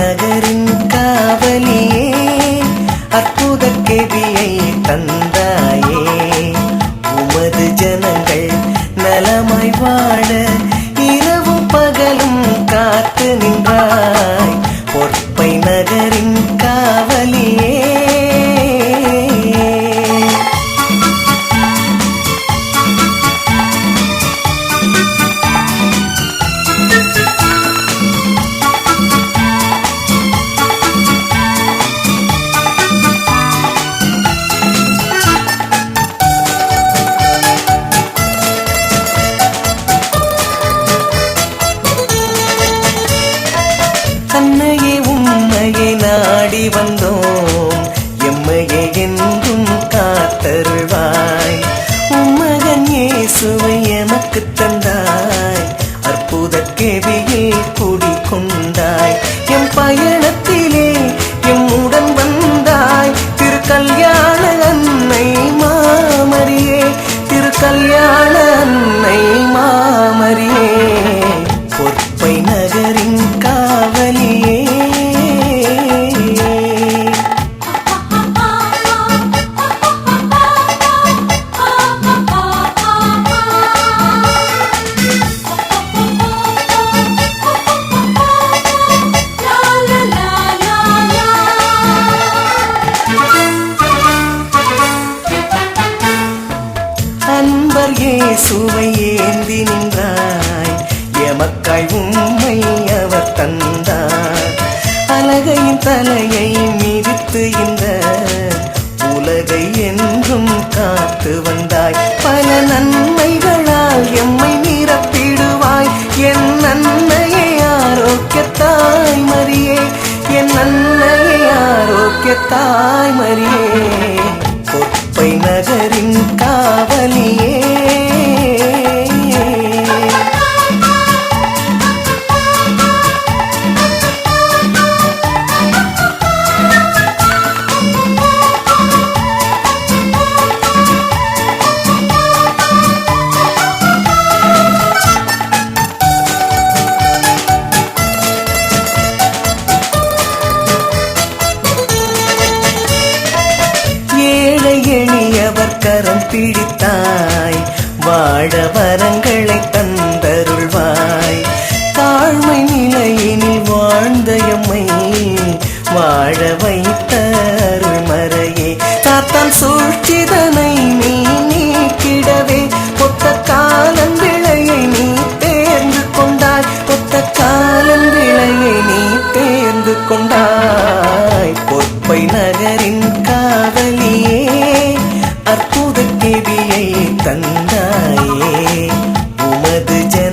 நகரின் காவலியே அற்புத கெவியை தந்தாயே. உமது ஜனங்கள் நலமாய் வாழ இரவும் பகலும் காத்து நின்றாய். பொற் அன்னையே உம்மையை நாடி வந்தோம். எம்மையே என்றும் காத்தருள்வாய். உம்மகன் இயேசுவை எமக்கு தந்தாய். அற்புத கேவியில் குடிக்கொண்டாய் எம் பயணத்திலே எம்முடன் வந்தாய். திருக்கல்யாண அன்னை மாமரியே திருக்கல்யாண அவர் இயேசுவை ஏந்தி நின்றாய். எமக்காய் உண்மை அவர் தந்தார். அழகையின் தலையை மிதித்து இந்த உலகை என்றும் காத்து வந்தாய். பல நன்மைகளால் எம்மை நிரப்பிடுவாய். என் நன்மையை ஆரோக்கியத்தாய் மரியே. என் நன்மையை ஆரோக்கியத்தாய் மரியே. கரம் பிடித்தாய். வாழ வரங்களை தந்தருள்வாய். தாழ்மை நிலையினில் வாழ்ந்த எம்மை வாழ வைத்த அருள்மறையே. தாத்தான் சூழ்ச்சிதனை நீ நீக்கிடவே ஒத்த காலம் விளையை நீ தேர்ந்து கொண்டாய். ஒத்த காலம் விளையை நீ தேர்ந்து கொண்டாய். அற்புத கேவியை தந்தாயே உமது ஜனங்கள் நலமாய் வாழ